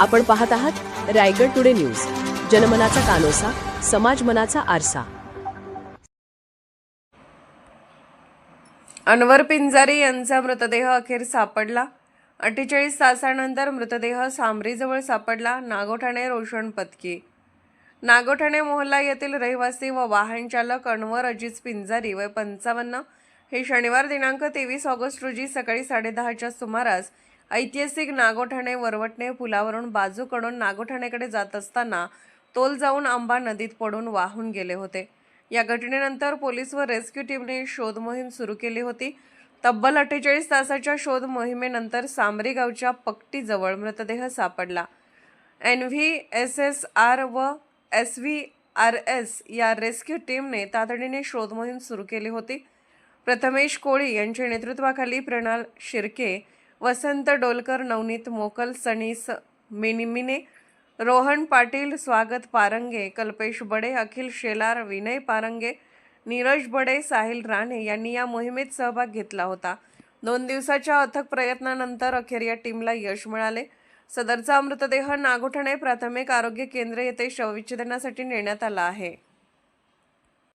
आपण पाहत आहात रायगड टुडे न्यूज. जनमनाचा कानोसा समाज मनाचा आरसा. अनवर पिंजारी यांचा मृतदेह अखेर सापडला. अठ्ठेचाळीस तासानंतर मृतदेह सामरीजवळ सापडला. नागोठाणे रोशन पत्की नागोठाणे मोहल्ला येथील रहिवासी व वाहन चालक अनवर अजिज पिंजारी वय पंचावन्न हे शनिवार दिनांक तेवीस ऑगस्ट रोजी सकाळी साडेदहाच्या सुमारास ऐतिहासिक नागोठाणे वरवटणे पुलावरून बाजूकडून नागोठाणेकडे जात असताना तोल जाऊन आंबा नदीत पडून वाहून गेले होते. या घटनेनंतर पोलीस व रेस्क्यू टीमने शोध मोहीम सुरू केली होती. तब्बल अठ्ठेचाळीस तासाच्या शोध मोहिमेनंतर सामरी गावच्या पक्टीजवळ मृतदेह सापडला. N V S S R व एस व्ही आर एस या रेस्क्यू टीमने तातडीने शोधमोहीम सुरू केली होती. प्रथमेश कोळी यांच्या नेतृत्वाखाली प्रणाल शिर्के वसंत डोलकर नवनीत मोकल सनीस मिनिमिने रोहन पाटील स्वागत पारंगे कल्पेश बडे अखिल शेलार विनय पारंगे नीरज बडे साहिल राणे यांनी या मोहिमेत सहभाग घेतला होता. दोन दिवसाच्या अथक प्रयत्नानंतर अखेर या टीमला यश मिळाले. सदरचा मृतदेह नागोठणे प्राथमिक आरोग्य केंद्र येथे शवविच्छेदनासाठी नेण्यात आला आहे.